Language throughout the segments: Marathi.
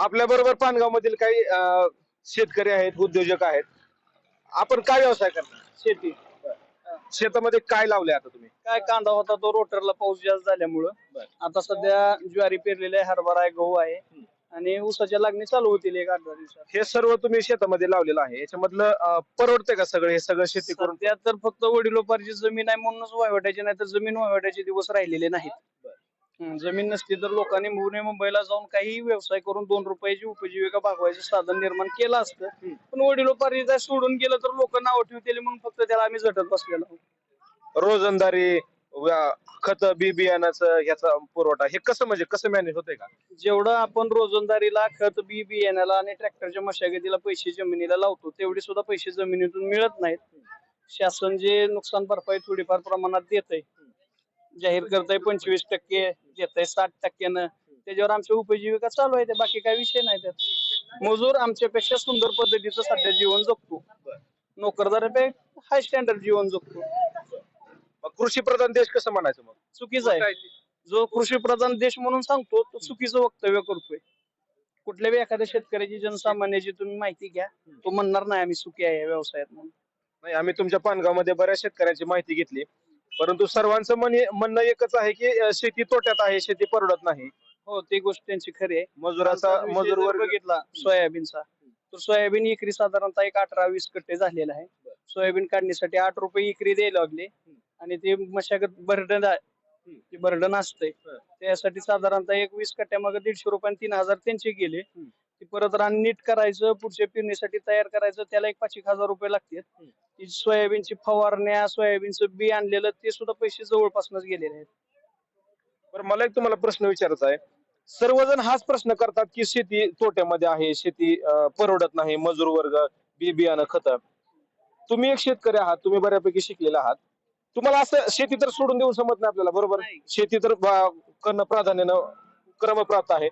आपल्या बरोबर पानगाव मधील काही अं, शेतकरी आहेत उद्योजक आहेत. आपण काय व्यवसाय करता शेती. शेतामध्ये काय लावले आता तुम्ही? काय कांदा होता तो रोटरला पाऊस जास्त झाल्यामुळं. आता सध्या ज्वारी पेरलेली आहे हरभरा आहे गहू आहे. आणि ऊसाच्या लागणी चालू होतील एक आठ दहा दिवसात. हे सर्व तुम्ही शेतामध्ये लावलेलं आहे. याच्यामधलं अं, परवडते का सगळं? हे सगळं शेती करून? सध्या तर फक्त वडिलोपार्जित जमीन आहे म्हणूनच वायवटायची नाही तर जमीन वायवटायचे दिवस राहिलेले नाहीत. जमीन नसती तर लोकांनी पुणे मुंबईला जाऊन काही व्यवसाय करून दोन रुपयाची उपजीविका भागवायचं साधन निर्माण केलं असतं. पण वडिलोपार्जित आहे सोडून गेलं तर लोक नाव ठेवतील मग फक्त त्याला आम्ही झटत बसलेलो आहोत. रोजंदारी खत बी बियाणाचं ह्याचा पुरवठा हे कसं म्हणजे कसं मॅनेज होतंय का? जेवढं आपण रोजंदारीला खत बी बियाण्याला आणि ट्रॅक्टरच्या मशागतीला पैसे जमिनीला लावतो तेवढे सुद्धा पैसे जमिनीतून मिळत नाहीत. शासन जे नुकसान भरपाई थोडीफार प्रमाणात देत आहे जाहीर करताय पंचवीस टक्के आहे साठ टक्क्यानं. त्याच्यावर आमची उपजीविका चालू आहे ते बाकी काही विषय नाही त्यात. मजूर आमच्यापेक्षा सुंदर पद्धतीचं सध्या जीवन जगतो. नोकरदारापेक्षा हाय स्टँडर्ड जीवन जगतो. मग कृषी प्रधान देश कसं म्हणायचं मग? चुकीचं आहे. जो कृषी प्रधान देश म्हणून सांगतो तो चुकीचं वक्तव्य करतोय. कुठल्या बी एखाद्या शेतकऱ्याची जनसामान्याची तुम्ही माहिती घ्या. तो म्हणणार नाही आम्ही सुखी आहे या व्यवसायात म्हणून. नाही आम्ही तुमच्या पानगावमध्ये बऱ्याच शेतकऱ्यांची माहिती घेतली. परंतु सर्वांचं म्हणे म्हणणं एकच आहे की अं, शेती तोट्यात आहे शेती परवडत नाही. हो ती गोष्ट त्यांची खरी आहे. मजुराचा आमचा विषय मजूर जर वर्ग बघितला सोयाबीनचा तर सोयाबीन एकरी साधारणतः एक अठरा वीस कट्टे झालेला आहे. सोयाबीन काढण्यासाठी आठ रुपये एकरी द्यायला लागले. आणि ते मशागत बर्डन ते बर्डन असतंय. त्यासाठी साधारणतः एक वीस कट्ट्यामागे दीडशे रुपये तीन हजार त्यांचे गेले. परत रान नीट करायचं पुढच्या पेरणीसाठी तयार करायचं त्याला एक पाच एक हजार रुपये लागतात ती सोयाबीनची फवारण्या सोयाबीनचं बी आणलेलं ते सुद्धा पैसे जवळपासूनच गेलेले आहेत. बरं मला एक तुम्हाला प्रश्न विचारायचा आहे. सर्वजण हाच प्रश्न करतात की शेती तोट्यामध्ये आहे शेती परवडत नाही मजूर वर्ग बी बियाणं खत. तुम्ही एक शेतकरी आहात तुम्ही बऱ्यापैकी शिकलेले आहात. तुम्हाला असं शेती तर सोडून देऊ समजत नाही आपल्याला बरोबर. शेती तर करणं प्राधान्यानं क्रमप्राप्त आहे.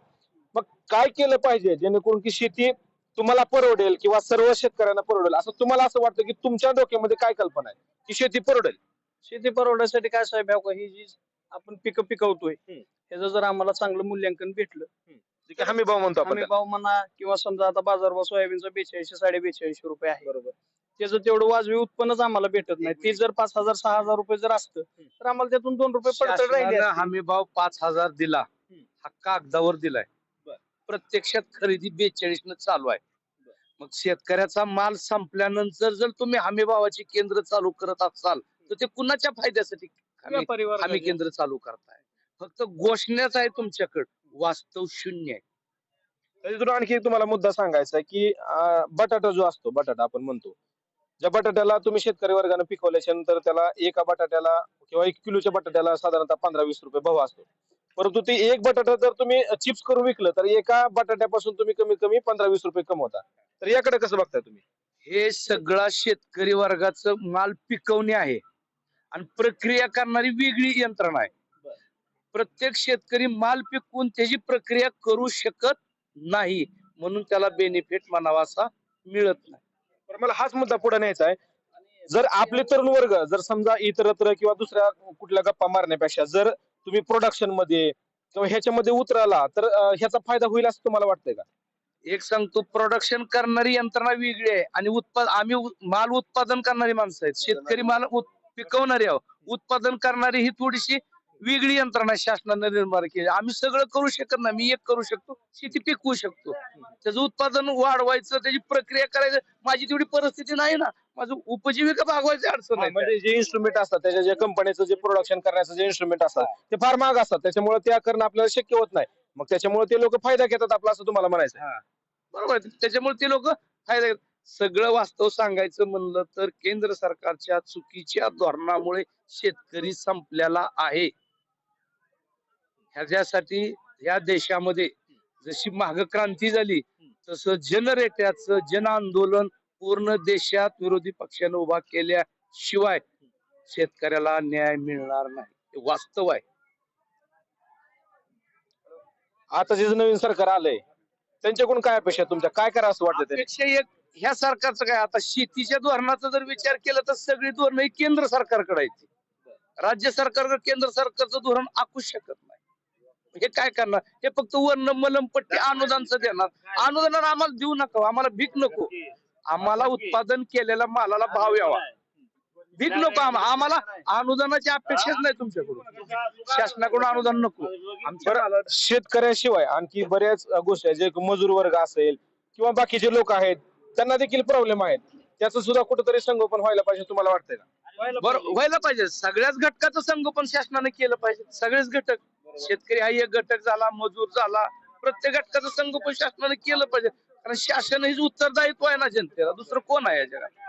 काय केलं पाहिजे जेणेकरून की शेती तुम्हाला परवडेल किंवा सर्व शेतकऱ्यांना परवडेल असं तुम्हाला असं वाटतं की तुमच्या डोक्यामध्ये काय कल्पना आहे की शेती परवडेल शेती परवडण्यासाठी काय साहेब ह्या ही जी आपण पिकं पिकवतोय हम्म. ह्याचं जर आम्हाला चांगलं मूल्यांकन भेटलं जे हमी भाव म्हणतो आपण त्याला. भाव म्हणा किंवा समजा आता बाजारभाव सोयाबीनचा बेचाळीसशे साडे बेचाळीसशे रुपये आहे बरोबर त्याचं तेवढं वाजवी उत्पन्नच आम्हाला भेटत नाही ते जर पाच हजार सहा हजार रुपये जर असतं तर आम्हाला त्यातून दोन रुपये पडतळ राहिले असते. हमी भाव पाच हजार दिला हम्म. हा कागदावर दिलाय. प्रत्यक्षात खरेदी बेचाळीस न चालू आहे. मग शेतकऱ्याचा माल संपल्यानंतर जर तुम्ही हमी भावाची केंद्र चालू करत असाल तर ते कुणाच्या फायद्यासाठी हमी- केंद्र चालू करताय? फक्त घोषणाच आहे तुमच्याकडे. वास्तव शून्य आहे. त्याच्यातून आणखी एक तुम्हाला मुद्दा सांगायचा आहे की बटाटा जो असतो बटाटा आपण म्हणतो ज्या बटाट्याला तुम्ही शेतकरी वर्गाने पिकवल्याच्या नंतर त्याला एका बटाट्याला किंवा एक किलोच्या बटाट्याला साधारणतः पंधरा वीस रुपये भाव असतो. परंतु ते एक बटाटा जर तुम्ही चिप्स करून विकलं तर एका बटाट्यापासून तुम्ही कमीत कमी पंधरा वीस रुपये कमवता. तर याकडे कसं बघताय तुम्ही? हे सगळा शेतकरी वर्गाचं माल पिकवणे आहे. आणि प्रक्रिया करणारी वेगळी यंत्रणा आहे. प्रत्येक शेतकरी माल पिकवून त्याची प्रक्रिया करू शकत नाही. म्हणून त्याला बेनिफिट म्हणावा असा मिळत नाही. तर मला हाच मुद्दा पुढे न्यायचा आहे. जर आपले तरुण वर्ग जर समजा इतरत्र किंवा दुसऱ्या कुठल्या गप्पा मारण्यापेक्षा जर तुम्ही प्रोडक्शनमध्ये किंवा ह्याच्यामध्ये उतराला तर अं, ह्याचा फायदा होईल असं तुम्हाला वाटतंय का? एक सांगतो प्रोडक्शन करणारी यंत्रणा वेगळी आहे आणि उत्पादन आम्ही उ- माल उत्पादन करणारी माणसं आहेत. शेतकरी माल उत- पिकवणारी आहोत. उत्पादन करणारी ही थोडीशी वेगळी यंत्रणा शासनाने निर्माण केली. आम्ही सगळं करू शकत नाही. मी एक करू शकतो. शेती पिकवू शकतो. त्याचं उत्पादन वाढवायचं त्याची प्रक्रिया करायचं. माझी तेवढी परिस्थिती नाही ना. माझं उपजीविका भागवायची अडचण आहे म्हणजे जे इन्स्ट्रुमेंट असतात त्याच्या जे कंपनीचं जे प्रोडक्शन करण्याचं जे इन्स्ट्रुमेंट असतात ते फार महाग असतात. त्याच्यामुळे त्या करणं आपल्याला शक्य होत नाही. मग त्याच्यामुळे ते लोक फायदा घेतात आपला असं तुम्हाला म्हणायचं. बरोबर आहे. त्याच्यामुळे ते लोक फायदा घेतात. सगळं वास्तव सांगायचं म्हणलं तर केंद्र सरकारच्या चुकीच्या धोरणामुळे शेतकरी संपलेला आहे. ह्याच्यासाठी या देशामध्ये जशी माग क्रांती झाली तसं जनरेट्याचं जन आंदोलन पूर्ण देशात विरोधी पक्षानं उभा केल्याशिवाय शेतकऱ्याला न्याय मिळणार नाही. हे वास्तव आहे. आता जे नवीन सरकार आलंय त्यांच्याकडून काय अपेक्षा आहे तुमच्या? काय करा असं वाटतं ते एक ह्या सरकारचं काय? आता शेतीच्या धोरणाचा जर विचार केला तर सगळी धोरण ही केंद्र सरकारकडे आहेत. राज्य सरकार केंद्र सरकारचं धोरण आखूच शकत नाही. हे काय करणार? हे फक्त वर्ण मलमपट्टी अनुदानचं देणार. अनुदान आम्हाला देऊ नका आम्हाला भीक नको. आम्हाला उत्पादन केलेल्या मालाला भाव यावा. भीक नको आम्हा- आम्हाला अनुदानाची अपेक्षाच नाही तुमच्याकडून. शासनाकडून अनुदान नको. आमच्या शेतकऱ्याशिवाय आणखी बऱ्याच गोष्टी जे मजूर वर्ग असेल किंवा बाकीचे लोक आहेत त्यांना देखील प्रॉब्लेम आहेत. त्याचं सुद्धा कुठेतरी संगोपन व्हायला पाहिजे तुम्हाला वाटतंय का? बरं व्हायला पाहिजे. सगळ्याच घटकाचं संगोपन शासनाने केलं पाहिजे. सगळेच घटक. शेतकरी हा एक घटक झाला मजूर झाला. प्रत्येक घटकाचं संगोपन शासनाने केलं पाहिजे. कारण शासन हेच उत्तरदायित्व आहे ना जनतेला. दुसरं कोण आहे या जगात?